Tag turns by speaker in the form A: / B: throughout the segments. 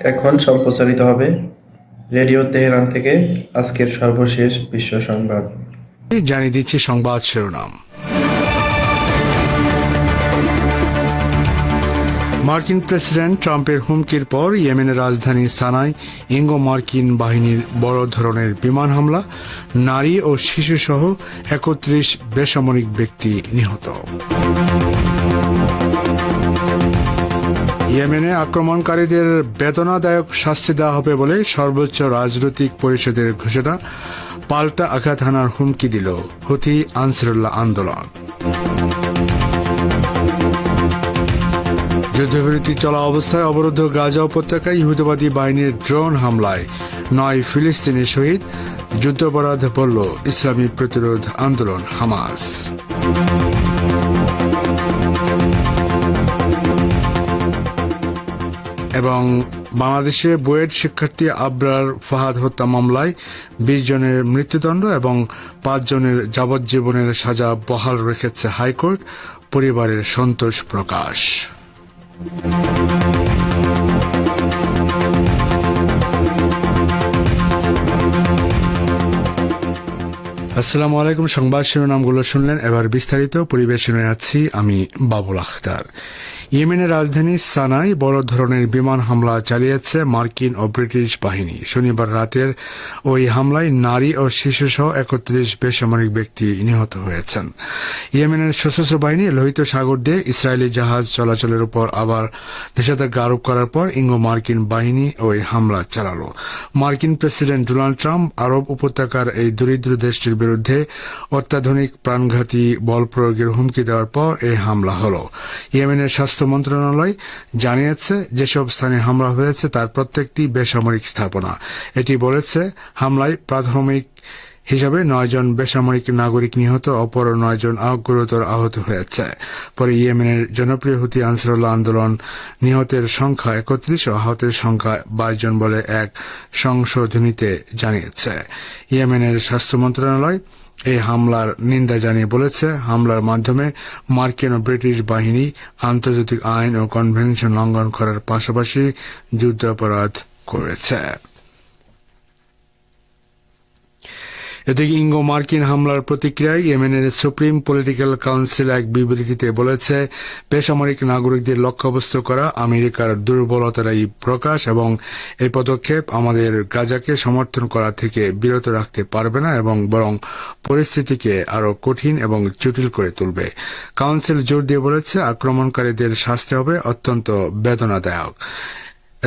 A: এখন সম্প্রচারিত হবে রেডিও তেহরান থেকে আজকের সর্বশেষ বিশ্ব সংবাদ।
B: জানিয়ে দিচ্ছি সংবাদ শিরোনাম। মার্কিন প্রেসিডেন্ট ট্রাম্পের হুমকির পর ইয়েমেনের রাজধানী সানায় ইঙ্গো মার্কিন বাহিনীর বড় ধরনের বিমান হামলা, নারী ও শিশুসহ একত্রিশ বেসামরিক ব্যক্তি নিহত। ইয়েমেনে আক্রমণকারীদের বেদনাদায়ক শাস্তি দেওয়া হবে বলে সর্বোচ্চ রাজনৈতিক পরিষদের ঘোষণা। পাল্টা আঘাত হানার হুমকি দিল হুথি আনসারুল্লাহ আন্দোলন। যুদ্ধবিরতি চলা অবস্থায় অবরুদ্ধ গাজা উপত্যকায় ইহুদবাদী বাহিনীর ড্রোন হামলায় নয় ফিলিস্তিনি শহীদ। যুদ্ধাপরাধ বলল ইসলামী প্রতিরোধ আন্দোলন হামাস। এবং বাংলাদেশে বুয়েট শিক্ষার্থী আবরার ফাহাদ হত্যা মামলায় বিশ জনের মৃত্যুদণ্ড এবং পাঁচ জনের যাবজ্জীবনের সাজা বহাল রেখেছে হাইকোর্ট। পরিবারের সন্তোষ প্রকাশ। আসসালামু আলাইকুম, সংবাদ শিরোনামগুলো শুনলেন। এবার বিস্তারিত পরিবেশনে আছি আমি বাবুল আখতার। ইয়েমেনের রাজধানী সানায় বড় ধরনের বিমান হামলা চালিয়েছে মার্কিন ও ব্রিটিশ বাহিনী। শনিবার রাতের ওই হামলায় নারী ও শিশুসহ একত্রিশ বেসামরিক ব্যক্তি নিহত হয়েছেন। ইয়েমেনের সশস্ত্র বাহিনী লোহিত সাগর দিয়ে ইসরায়েলি জাহাজ চলাচলের উপর আবার নিষেধাজ্ঞা আরোপ করার পর ইঙ্গো মার্কিন বাহিনী ওই হামলা চালালো। মার্কিন প্রেসিডেন্ট ডোনাল্ড ট্রাম্প আরব উপত্যকার এই দরিদ্র দেশটির বিরুদ্ধে অত্যাধুনিক প্রাণঘাতী বল প্রয়োগের হুমকি দেওয়ার পর এই হামলা হল। ইয়েমেনের স্বাস্থ্য মন্ত্রণালয় জানিয়েছে, যেসব স্থানে হামলা হয়েছে তার প্রত্যেকটি বেসামরিক স্থাপনা। এটি বলেছে, হামলায় প্রাথমিক হিসাবে নয়জন বেসামরিক নাগরিক নিহত, অপর নয়জন গুরুতর আহত হয়েছে। পরে ইয়েমেনের জনপ্রিয় হুতি আনসারুল্লাহ আন্দোলন নিহতের সংখ্যা একত্রিশ ও আহতের সংখ্যা বাইশ জন বলে এক সংশোধনীতে জানিয়েছে। ইয়েমেনের স্বাস্থ্য মন্ত্রণালয় এই হামলার নিন্দা জানিয়ে বলেছে। হামলার মাধ্যমে মার্কিন ও ব্রিটিশ বাহিনী আন্তর্জাতিক আইন ও কনভেনশন লঙ্ঘন করার পাশাপাশি যুদ্ধাপরাধ করেছে। এদিকে ইঙ্গো মার্কিন হামলার প্রতিক্রিয়ায় ইয়েমেনের সুপ্রিম পলিটিক্যাল কাউন্সিল এক বিবৃতিতে বলেছে, বেসামরিক নাগরিকদের লক্ষ্যবস্তু করা আমেরিকার দুর্বলতারাই প্রকাশ এবং এই পদক্ষেপ আমাদের গাজাকে সমর্থন করা থেকে বিরত রাখতে পারবে না এবং বরং পরিস্থিতিকে আরও কঠিন এবং জটিল করে তুলবে। কাউন্সিল জোর দিয়ে বলেছে, আক্রমণকারীদের শাস্তি হবে অত্যন্ত বেদনাদায়ক।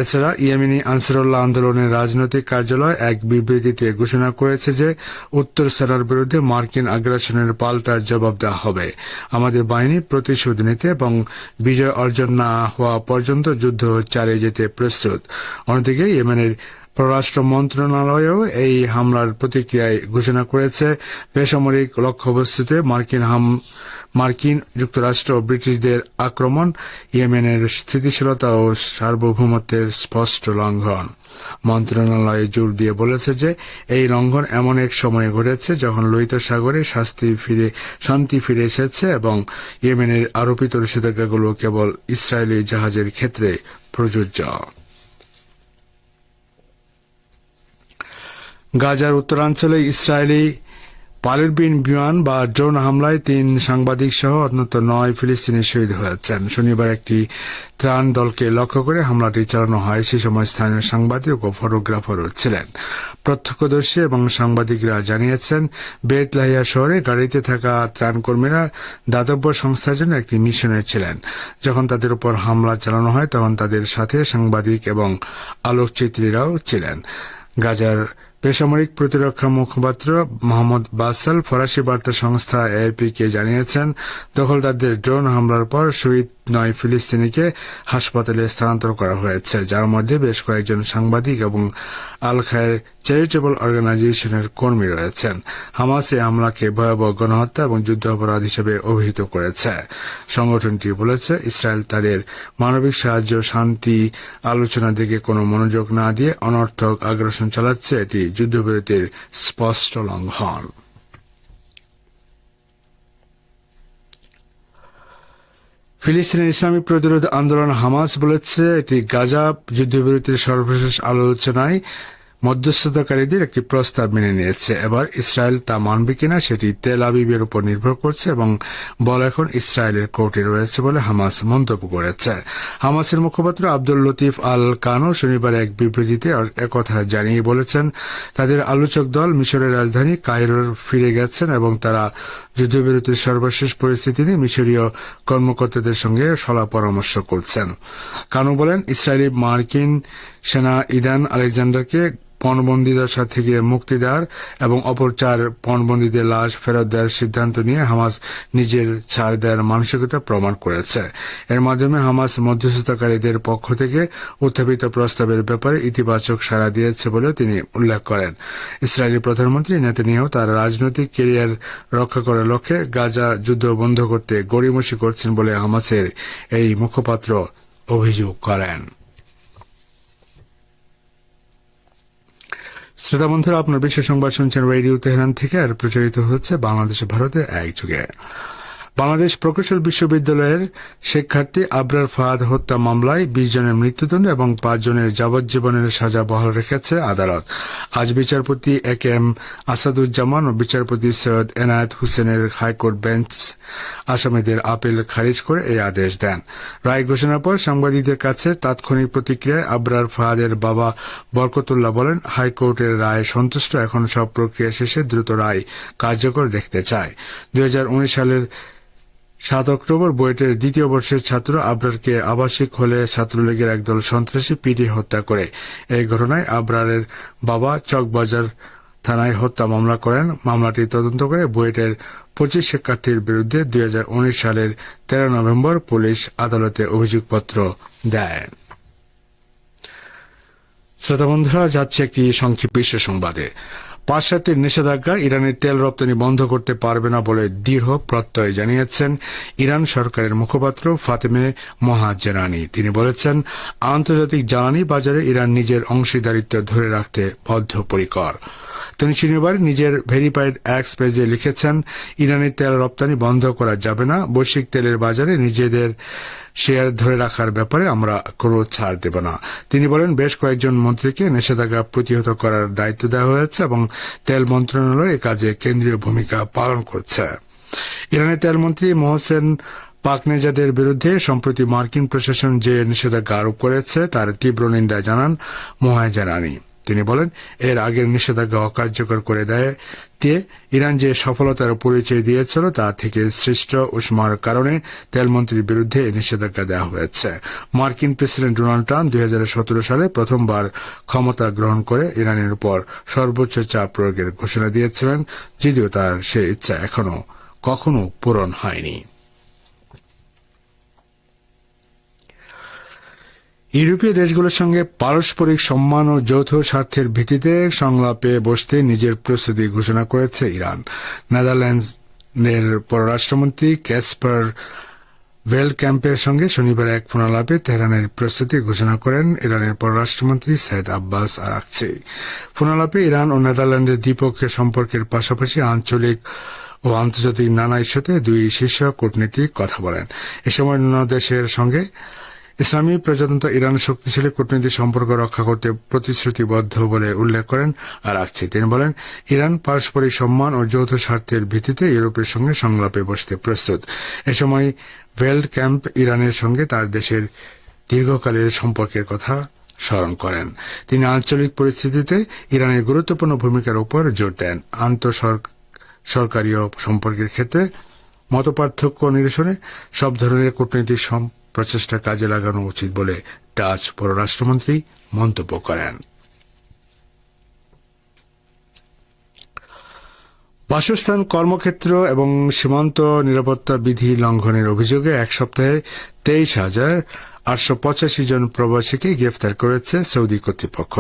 B: এছাড়া ইয়েমেনি আনসারুল্লাহ আন্দোলনের রাজনৈতিক কার্যালয় এক বিবৃতিতে ঘোষণা করেছে যে উত্তর সেনার বিরুদ্ধে মার্কিন আগ্রাসনের পাল্টা জবাব দেওয়া হবে। আমাদের বাহিনী প্রতিশোধ নিতে এবং বিজয় অর্জন না হওয়া পর্যন্ত যুদ্ধ চালিয়ে যেতে প্রস্তুত। অন্যদিকে ইয়েমেনের পররাষ্ট্র মন্ত্রণালয়ও এই হামলার প্রতিক্রিয়ায় ঘোষণা করেছে। বেসামরিক লক্ষ্যবস্তুতে মার্কিন হাম মার্কিন যুক্তরাষ্ট্র ব্রিটিশদের আক্রমণ, ইয়েমেনের স্থিতিশীলতা ও সার্বভৌমত্বের স্পষ্ট লঙ্ঘন। মন্ত্রণালয় জোর দিয়ে বলেছে যে, এই লঙ্ঘন এমন এক সময়ে ঘটেছে যখন লোহিত সাগরে শাস্তি ফিরে, শান্তি ফিরে এসেছে এবং ইয়েমেনের আরোপিত নিষেধাজ্ঞাগুলো কেবল ইসরায়েলি জাহাজের ক্ষেত্রে প্রযোজ্য। গাজার উত্তরাঞ্চলে ইসরায়েলি পালেরবিন বিমান বা ড্রোন হামলায় তিন সাংবাদিক সহ অন্তত নয় ফিলিস্তিনি শহীদ হয়েছেন। শনিবার একটি ত্রাণ দলকে লক্ষ্য করে হামলাটি চালানো হয়। সে সময় স্থানীয় সাংবাদিক ও ফটোগ্রাফারও ছিলেন। প্রত্যক্ষদর্শী এবং সাংবাদিকরা জানিয়েছেন, বেতলাহিয়া শহরে গাড়িতে থাকা ত্রাণকর্মীরা দাতব্য সংস্থার জন্য একটি মিশনে ছিলেন। যখন তাদের উপর হামলা চালানো হয়, তখন তাদের সাথে সাংবাদিক এবং আলোকচিত্রীরাও ছিলেন। গাজার বেসামরিক প্রতিরক্ষা মুখপাত্র মোহাম্মদ বাসাল ফরাসি বার্তা সংস্থা এপি কে জানিয়েছেন, দখলদারদের ড্রোন হামলার পর শহীদ নয় ফিলিস্তিনিকে হাসপাতালে স্থানান্তর করা হয়েছে, যার মধ্যে বেশ কয়েকজন সাংবাদিক এবং আল খায়ের চ্যারিটেবল অর্গানাইজেশনের কর্মী রয়েছেন। হামাস এই হামলাকে ভয়াবহ গণহত্যা এবং যুদ্ধ অপরাধ হিসেবে অভিহিত করেছে। সংগঠনটি বলেছে, ইসরায়েল তাদের মানবিক সাহায্য, শান্তি, আলোচনার দিকে কোনো মনোযোগ না দিয়ে অনর্থক আগ্রাসন চালাচ্ছে। এটি যুদ্ধবিরতির স্পষ্ট লঙ্ঘন। ফিলিস্তিনের ইসলামী প্রতিরোধ আন্দোলন হামাস বলেছে, এটি গাজা যুদ্ধবিরতির সর্বশেষ আলোচনায় মধ্যস্থতাকারীদের একটি প্রস্তাব মেনে নিয়েছে। এবার ইসরায়েল তা মানবে কিনা সেটি তেল আবিবের উপর নির্ভর করছে এবং বল এখন ইসরায়েলের কোর্টে রয়েছে বলে হামাস মন্তব্য করেছে। হামাসের মুখপাত্র আব্দুল লতিফ আল কানো শনিবার এক বিবৃতিতে একথা জানিয়ে বলেছেন, তাদের আলোচক দল মিশরের রাজধানী কায়রোর ফিরে গেছেন এবং তারা যুদ্ধবিরতির সর্বশেষ পরিস্থিতি নিয়ে মিশরীয় কর্মকর্তাদের সঙ্গে সলা পরামর্শ করছেন। কানু বলেন, ইসরায়েলি মার্কিন সেনা ইদান আলেকজান্ডারকে পণবন্দী দশা থেকে মুক্তি দেওয়ার এবং অপর চার পণবন্দীদের লাশ ফেরত দেওয়ার সিদ্ধান্ত নিয়ে হামাস নিজের ছাড় দেওয়ার মানসিকতা প্রমাণ করেছে। এর মাধ্যমে হামাস মধ্যস্থতাকারীদের পক্ষ থেকে উত্থাপিত প্রস্তাবের ব্যাপারে ইতিবাচক সাড়া দিয়েছে বলেও তিনি উল্লেখ করেন। ইসরায়েলি প্রধানমন্ত্রী নেতানিয়াও তার রাজনৈতিক কেরিয়ার রক্ষা করার লক্ষ্যে গাজা যুদ্ধ বন্ধ করতে গড়িমসি করছেন বলে হামাসের এই মুখপাত্র অভিযোগ করেন। শ্রোতা বন্ধুরা, আপনার বিশ্ব সংবাদ শুনছেন রেডিও তেহরান থেকে, আর প্রচারিত হচ্ছে বাংলাদেশে ভারতে এক যুগে। বাংলাদেশ প্রকৌশল বিশ্ববিদ্যালয়ের শিক্ষার্থী আবরার ফাহাদ হত্যা মামলায় বিশ জনের মৃত্যুদণ্ড এবং পাঁচ জনের যাবজ্জীবনের সাজা বহাল রেখেছে আদালত। আজ বিচারপতি এ কে এম আসাদুজ্জামান ও বিচারপতি সৈয়দ এনায়েত হোসেনের হাইকোর্ট বেঞ্চ আসামিদের আপিল খারিজ করে এই আদেশ দেন। রায় ঘোষণার পর সাংবাদিকদের কাছে তাৎক্ষণিক প্রতিক্রিয়ায় আবরার ফাহাদের বাবা বরকতুল্লাহ বলেন, হাইকোর্টের রায় সন্তুষ্ট, এখন সব প্রক্রিয়া শেষে দ্রুত রায় কার্যকর দেখতে চায়। দু হাজার উনিশ সালের সাত অক্টোবর বুয়েটের দ্বিতীয় বর্ষের ছাত্র আবরারকে আবাসিক হলে ছাত্রলীগের একদল সন্ত্রাসী পিটিয়ে হত্যা করে। এই ঘটনায় আবরারের বাবা চকবাজার থানায় হত্যা মামলা করেন। মামলাটি তদন্ত করে বুয়েটের পঁচিশ শিক্ষার্থীর বিরুদ্ধে দুই হাজার উনিশ সালের তেরো নভেম্বর পুলিশ আদালতে অভিযোগপত্র দেয়। শ্রোতা বন্ধুরা, যাচ্ছে একটি সংক্ষিপ্ত বিশ্ব সংবাদে। পাশ্চাত্যের নিষেধাজ্ঞা ইরানের তেল রপ্তানি বন্ধ করতে পারবে না বলে দৃঢ় প্রত্যয় জানিয়েছেন ইরান সরকারের মুখপাত্র ফাতেমে মহাজেরানি। তিনি বলেছেন, আন্তর্জাতিক জ্বালানি বাজারে ইরান নিজের অংশীদারিত্ব ধরে রাখতে বদ্ধপরিকর। তিনি শনিবার নিজের ভেরিফাইড অ্যাক্স পেজে লিখেছেন, ইরানের তেল রপ্তানি বন্ধ করা যাবে না, বৈশ্বিক তেলের বাজারে নিজেদের শেয়ার ধরে রাখার ব্যাপারে আমরা কোনো ছাড় দেব না। তিনি বলেন, বেশ কয়েকজন মন্ত্রীকে নিষেধাজ্ঞা প্রতিহত করার দায়িত্ব দেওয়া হয়েছে এবং তেল মন্ত্রণালয় এ কাজে কেন্দ্রীয় ভূমিকা পালন করছে। ইরানের তেলমন্ত্রী মোহসেন পাকনেজাদের বিরুদ্ধে সম্প্রতি মার্কিন প্রশাসন যে নিষেধাজ্ঞা আরোপ করেছে, তার তীব্র নিন্দা জানান মোহাজারানি তিনি বলেন, এর আগের নিষেধাজ্ঞা অকার্যকর করে দেয় ইরান যে সফলতার পরিচয় দিয়েছিল তা থেকে সৃষ্ট উষ্মার কারণে তেলমন্ত্রীর বিরুদ্ধে নিষেধাজ্ঞা দেওয়া হয়েছে। মার্কিন প্রেসিডেন্ট ডোনাল্ড ট্রাম্প দুই হাজার সতেরো সালে প্রথমবার ক্ষমতা গ্রহণ করে ইরানের উপর সর্বোচ্চ চাপ প্রয়োগের ঘোষণা দিয়েছিলেন, যদিও তার সে ইচ্ছা এখনও কখনো পূরণ হয়নি। ইউরোপীয় দেশগুলোর সঙ্গে পারস্পরিক সম্মান ও যৌথ স্বার্থের ভিত্তিতে সংলাপে বসতে নিজের প্রস্তুতি ঘোষণা করেছে ইরান। নেদারল্যান্ডসের পররাষ্ট্রমন্ত্রী ক্যাসপার ভেল ক্যাম্পের সঙ্গে শনিবার এক ফোনালাপে তেহরানের প্রস্তুতি ঘোষণা করেন ইরানের পররাষ্ট্রমন্ত্রী সৈয়দ আব্বাস আরাকচি। ফোনালাপে ইরান ও নেদারল্যান্ডের দ্বিপক্ষীয় সম্পর্কের পাশাপাশি আঞ্চলিক ও আন্তর্জাতিক নানা ইস্যুতে দুই শীর্ষ কূটনীতিক কথা বলেন। এ সময় অন্য দেশের সঙ্গে ইসলামী প্রজাতন্ত্র ইরান শক্তিশালী কূটনৈতিক সম্পর্ক রক্ষা করতে প্রতিশ্রুতিবদ্ধ বলে উল্লেখ করেন আর রাখছে তিনি বলেন, ইরান পারস্পরিক সম্মান ও যৌথ স্বার্থের ভিত্তিতে ইউরোপের সঙ্গে সংলাপে বসতে প্রস্তুত। এ সময় ভেল্ড ক্যাম্প ইরানের সঙ্গে তার দেশের দীর্ঘকালের সম্পর্কের কথা স্মরণ করেন। তিনি আঞ্চলিক পরিস্থিতিতে ইরানের গুরুত্বপূর্ণ ভূমিকার উপর জোর দেন। আন্তঃসরকারীয় সম্পর্কের ক্ষেত্রে মতপার্থক্য নিরসনে সব ধরনের কূটনৈতিক প্রচেষ্টা কাজে লাগানো উচিত বলে ডাচ পররাষ্ট্রমন্ত্রী মন্তব্য করেন। বাসস্থান কর্মক্ষেত্র এবং সীমান্ত নিরাপত্তা বিধি লঙ্ঘনের অভিযোগে এক সপ্তাহে তেইশ হাজার আটশো পঁচাশি জন প্রবাসীকে গ্রেফতার করেছে সৌদি কর্তৃপক্ষ।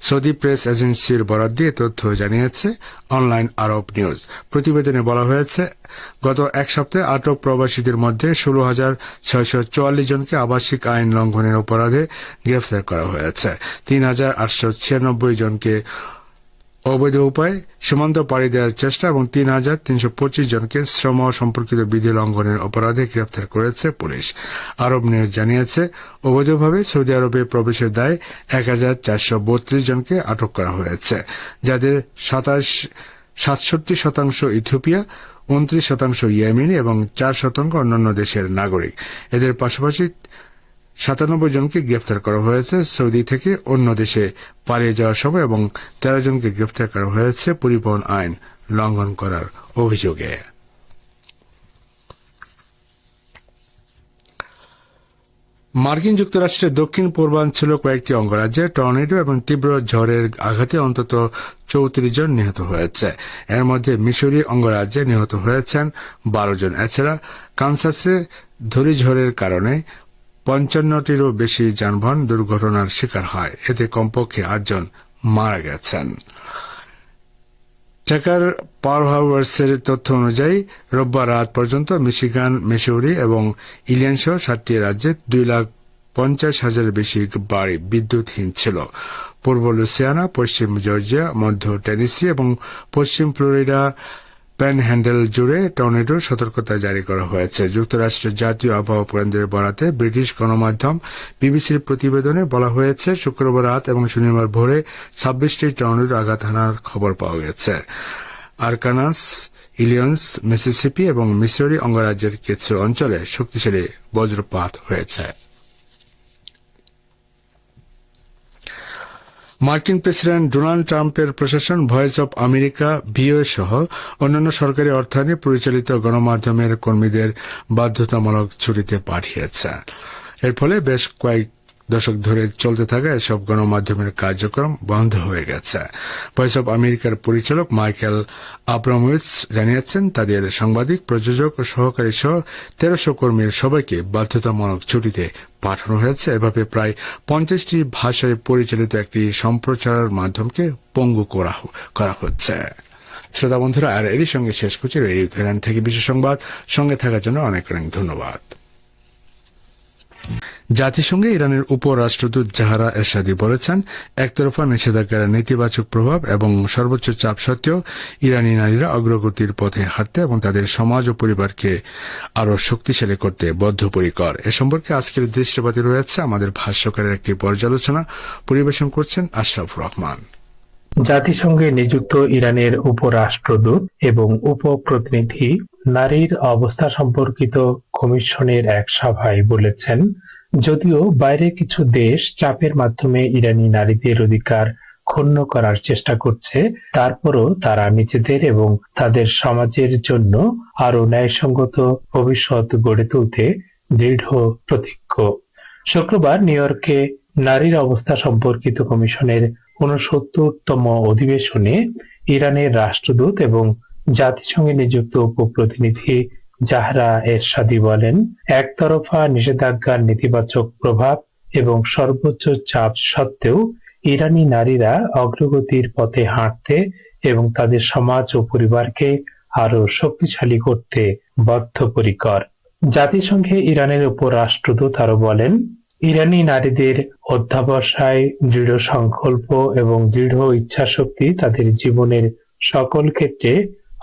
B: সৌদি প্রেস এজেন্সির বরাদ দিয়ে তথ্য জানিয়েছে অনলাইন আরব নিউজ। প্রতিবেদনে বলা হয়েছে, গত এক সপ্তাহে আটক প্রবাসীদের মধ্যে ষোলো হাজার ছয়শো চুয়াল্লিশ জনকে আবাসিক আইন লঙ্ঘনের অপরাধে গ্রেফতার করা হয়েছে। তিন হাজার আটশো ছিয়ানব্বই জনকে অবৈধ উপায়ে সীমান্ত পাড়ি দেওয়ার চেষ্টা এবং তিন হাজার তিনশো পঁচিশ জনকে শ্রম সম্পর্কিত বিধি লঙ্ঘনের অপরাধে গ্রেপ্তার করেছে পুলিশ। আরব নিউজ জানিয়েছে, অবৈধভাবে সৌদি আরবে প্রবেশের দায় এক হাজার চারশো বত্রিশ জনকে আটক করা হয়েছে, যাদের সাতাশ, সাতষট্টি শতাংশ ইথিওপিয়া, উনত্রিশ শতাংশ ইয়েমেনি এবং চার শতাংশ অন্যান্য দেশের নাগরিক। এদের পাশাপাশি সাতানব্বই জনকে গ্রেপ্তার করা হয়েছে। সৌদি থেকে অন্য দেশে পালিয়ে যাওয়ার সময় এবং তেরো জনকে গ্রেপ্তার করা হয়েছে পরিবহন আইন লঙ্ঘন করার অভিযোগে। মার্কিন যুক্তরাষ্ট্রের দক্ষিণ পূর্বাঞ্চল কয়েকটি অঙ্গরাজ্যে টর্নেডো এবং তীব্র ঝড়ের আঘাতে অন্তত চৌত্রিশ জন নিহত হয়েছে। এর মধ্যে মিশরি অঙ্গরাজ্যে নিহত হয়েছেন বারো জন। এছাড়া কানসাসে ধূলিঝড়ের কারণে পঞ্চান্নটিরও বেশি যানবাহন দুর্ঘটনার শিকার হয়। এতে কমপক্ষে আটজন মারা গেছেন। টেকার পাওয়ার তথ্য অনুযায়ী, রোববার রাত পর্যন্ত মিশিগান মিসৌরি এবং ইলিয়ান সহ সাতটি রাজ্যে দুই লাখ পঞ্চাশ হাজারের বেশি বাড়ি বিদ্যুৎহীন ছিল। পূর্ব লুসিয়ানা পশ্চিম জর্জিয়া, মধ্য টেনিসি এবং পশ্চিম ফ্লোরিডা প্যানহ্যান্ডেল জুড়ে টর্নেডোর সতর্কতা জারি করা হয়েছে। যুক্তরাষ্ট্রের জাতীয় আবহাওয়া কেন্দ্রের বরাতে ব্রিটিশ গণমাধ্যম বিবিসির প্রতিবেদনে বলা হয়েছে, শুক্রবার রাত এবং শনিবার ভোরে ছাব্বিশটি টর্নেডো আঘাত হানার খবর পাওয়া গেছে। আরকানাস ইলিয়ন্স মিসিসিপি এবং মিসরি অঙ্গরাজ্যের কিছু অঞ্চলে শক্তিশালী বজ্রপাত হয়েছে। মার্কিন প্রেসিডেন্ট ডোনাল্ড ট্রাম্পের প্রশাসন ভয়েস অব আমেরিকা, ভিও সহ অন্যান্য সরকারি অর্থায়নে পরিচালিত গণমাধ্যমের কর্মীদের বাধ্যতামূলক ছুটিতে পাঠিয়েছে। এর ফলে বেশ কয়েক দশক ধরে চলতে থাকা এসব গণমাধ্যমের কার্যক্রম বন্ধ হয়ে গেছে। ভয়েস অব আমেরিকার পরিচালক মাইকেল আব্রামোভিচ জানিয়েছেন, তাদের সাংবাদিক, প্রযোজক ও সহকারী সহ তেরোশো কর্মীর সবাইকে বাধ্যতামূলক ছুটিতে পাঠানো হয়েছে। এভাবে প্রায় পঞ্চাশটি ভাষায় পরিচালিত একটি সম্প্রচারের মাধ্যমকে পঙ্গু করা করা হচ্ছে। শ্রোতা বন্ধুরা, আর এরই সঙ্গে শেষ করছি রেডিও থেকে বিশেষ সংবাদ। সঙ্গে থাকার জন্য অনেক অনেক ধন্যবাদ। জাতিসংঘে ইরানের উপরাষ্ট্রদূত জাহারা এরশাদি বলেছেন, একতরফা নিষেধাজ্ঞার নেতিবাচক প্রভাব এবং সর্বোচ্চ চাপ সত্ত্বেও ইরানি নারীরা অগ্রগতির পথে হাঁটতে এবং তাদের সমাজ ও পরিবারকে আরও শক্তিশালী করতে বদ্ধপরিকর। এ সম্পর্কে আজকের দৃষ্টিপাতি রয়েছে আমাদের ভাষ্যকারের একটি পর্যালোচনা। পরিবেশন করছেন আশরাফ রহমান।
C: জাতিসংঘে নিযুক্ত ইরানের উপরাষ্ট্রদূত এবং উপপ্রতিনিধি নারীর অবস্থা সম্পর্কিত কমিশনের এক সভায় বলেছেন, যদিও বাইরে কিছু দেশ চাপের মাধ্যমে ইরানি নারীদের অধিকার ক্ষুণ্ণ করার চেষ্টা করছে, তারপরও তারা নিজেদের এবং তাদের সমাজের জন্য আরও ন্যায়সঙ্গত ভবিষ্যৎ গড়ে তুলতে দৃঢ় প্রতিজ্ঞ। শুক্রবার নিউ ইয়র্কে নারীর অবস্থা সম্পর্কিত কমিশনের উনসত্তরতম অধিবেশনে ইরানের রাষ্ট্রদূত এবং জাতিসংঘে নিযুক্ত উপপ্রতিনিধি জাহরা এরশাদি বলেন, একতরফা নিষেধাজ্ঞার নেতিবাচক প্রভাব এবং সর্বোচ্চ চাপ সত্ত্বেও ইরানি নারীরা অগ্রগতির পথে হাঁটতে এবং তাদের সমাজ ও পরিবারকে আরও শক্তিশালী করতে বদ্ধপরিকর। জাতিসংঘে ইরানের উপরাষ্ট্রদূত আরও বলেন ইরানি নারীদের অধ্যাবসায়, দৃঢ় সংকল্প এবং দৃঢ় ইচ্ছাশক্তি তাদের জীবনের সকল ক্ষেত্রে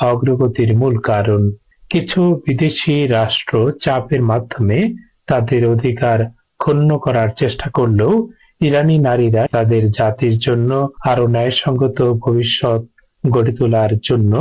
C: অগ্রগতির মূল কারণ। কিছু বিদেশি রাষ্ট্র চাপের মাধ্যমে তাদের অধিকার ক্ষুণ্ণ করার চেষ্টা করলেও ইরানি নারীরা তাদের জাতির জন্য আরও ন্যায়সঙ্গত ভবিষ্যৎ গড়ে তোলার জন্য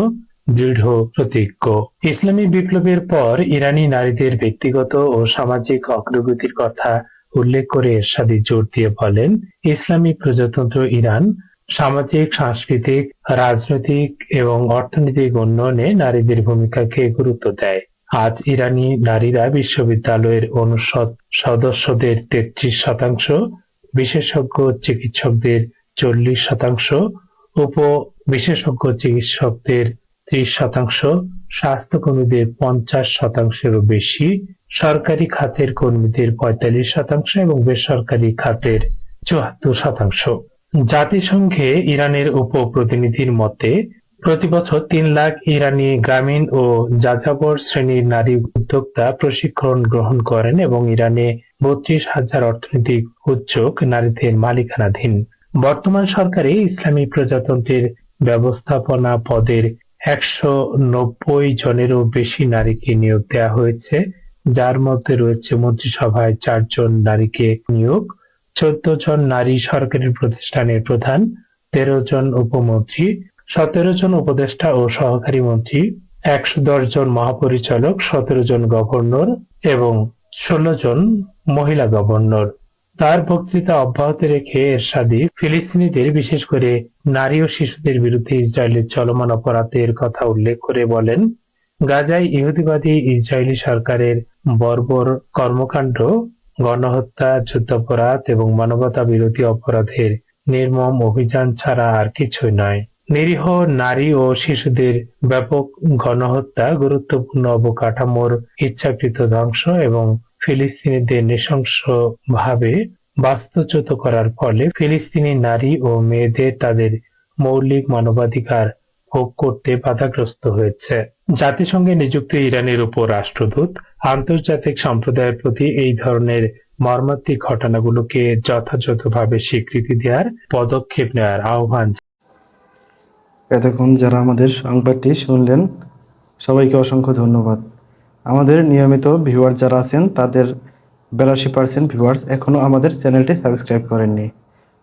C: দৃঢ় প্রতিজ্ঞ ইসলামী বিপ্লবের পর ইরানি নারীদের ব্যক্তিগত ও সামাজিক অগ্রগতির কথা উল্লেখ করে এরশাদি জোর দিয়ে বলেন, ইসলামী প্রজাতন্ত্র ইরান সামাজিক, সাংস্কৃতিক, রাজনৈতিক এবং অর্থনৈতিক উন্নয়নে নারীদের ভূমিকাকে গুরুত্ব দেয়। আজ ইরানি নারীরা বিশ্ববিদ্যালয়ের অনুষদ সদস্যদের তেত্রিশ শতাংশ, বিশেষজ্ঞ চিকিৎসকদের চল্লিশ শতাংশ উপ বিশেষজ্ঞ চিকিৎসকদের ত্রিশ শতাংশ, স্বাস্থ্যকর্মীদের পঞ্চাশ শতাংশেরও বেশি সরকারি খাতের কর্মীদের পঁয়তাল্লিশ শতাংশ এবং বেসরকারি খাতের চুয়াত্তর শতাংশ। জাতিসংঘে ইরানের উপ প্রতিনিধির মতে, প্রতি বছর তিন লাখ ইরানি গ্রামীণ ও যাযাবর শ্রেণির নারী উদ্যোক্তা প্রশিক্ষণ গ্রহণ করেন এবং ইরানে বত্রিশ হাজার অর্থনৈতিক উদ্যোগ নারীদের মালিকানাধীন। বর্তমান সরকারে ইসলামী প্রজাতন্ত্রের ব্যবস্থাপনা পদের একশো নব্বই জনেরও বেশি নারীকে নিয়োগ দেওয়া হয়েছে। যার মধ্যে রয়েছে মন্ত্রিসভায় চারজন নারীকে নিয়োগ চোদ্দ জন নারী সরকারি প্রতিষ্ঠানের প্রধান তেরো জন উপমন্ত্রী সতেরো জন উপদেষ্টা ও সহকারী মন্ত্রী, একশো দশ জন মহাপরিচালক সতেরো জন গভর্নর এবং ষোলো জন মহিলা গভর্নর। তার বক্তৃতা অব্যাহত রেখে এরশাদি ফিলিস্তিনিদের, বিশেষ করে নারী ও শিশুদের বিরুদ্ধে ইসরায়েলের চলমান অপরাধের কথা উল্লেখ করে বলেন, গাজায় ইহুদিবাদী ইসরায়েলি সরকারের বর্বর কর্মকাণ্ড, গণহত্যা, যুদ্ধাপরাধ এবং মানবতা বিরোধী অপরাধের নির্মম অভিযান ছাড়া আর কিছুই নয়। নিরীহ নারী ও শিশুদের ব্যাপক গণহত্যা, গুরুত্বপূর্ণ অবকাঠামোর ইচ্ছাকৃত ধ্বংস এবং ফিলিস্তিনিদের নৃশংসভাবে বাস্তুচ্যুত করার ফলে ফিলিস্তিনি নারী ও মেয়েদের তাদের মৌলিক মানবাধিকার ভোগ করতে বাধাগ্রস্ত হয়েছে। জাতিসংঘে নিযুক্ত ইরানের উপর রাষ্ট্রদূত, আন্তর্জাতিক সম্প্রদায়ের প্রতি এই ধরনের মর্মান্তিক ঘটনাগুলোকে যথাযথভাবে স্বীকৃতি দেওয়ার পদক্ষেপ নেওয়ার আহ্বান
A: এতক্ষণ যারা আমাদের সংবাদটি শুনলেন, সবাইকে অসংখ্য ধন্যবাদ। আমাদের নিয়মিত ভিউয়ার যারা আছেন, তাদের বিরাশি পার্সেন্ট ভিউয়ার্স এখনও আমাদের চ্যানেলটি সাবস্ক্রাইব করেননি।